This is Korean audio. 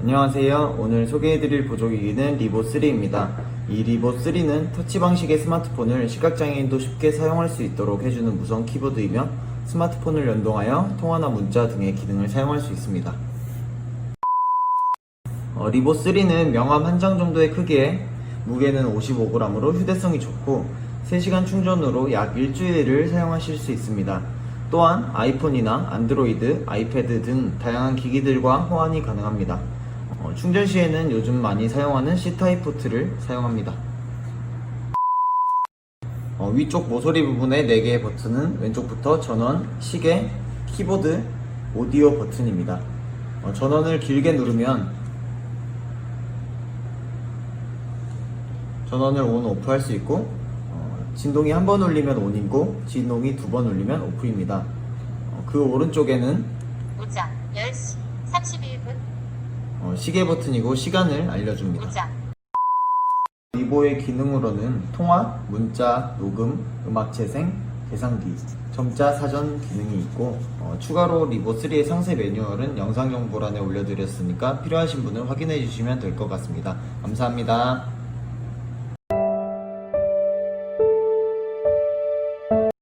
안녕하세요. 오늘 소개해드릴 보조기기는 리보3입니다. 이 리보3는 터치 방식의 스마트폰을 시각장애인도 쉽게 사용할 수 있도록 해주는 무선 키보드이며 스마트폰을 연동하여 통화나 문자 등의 기능을 사용할 수 있습니다. 어, 리보3는 명암 한장 정도의 크기에 무게는 55g으로 휴대성이 좋고 3시간 충전으로 약 일주일을 사용하실 수 있습니다. 또한 아이폰이나 안드로이드, 아이패드 등 다양한 기기들과 호환이 가능합니다. 어, 충전 시에는 요즘 많이 사용하는 C타입 포트를 사용합니다. 어, 위쪽 모서리 부분의 4개의 버튼은 왼쪽부터 전원, 시계, 키보드, 오디오 버튼입니다. 어, 전원을 길게 누르면 전원을 온, 오프 할수 있고 어, 진동이 한 번 울리면 온이고 진동이 두 번 울리면 오프입니다. 어, 그 오른쪽에는 오장 10시 31분 어, 시계 버튼이고 시간을 알려줍니다. 오장 리보의 기능으로는 통화, 문자, 녹음, 음악 재생, 계산기, 점자 사전 기능이 있고 어, 추가로 리보3의 상세 매뉴얼은 영상 정보란에 올려드렸으니까 필요하신 분은 확인해 주시면 될 것 같습니다. 감사합니다.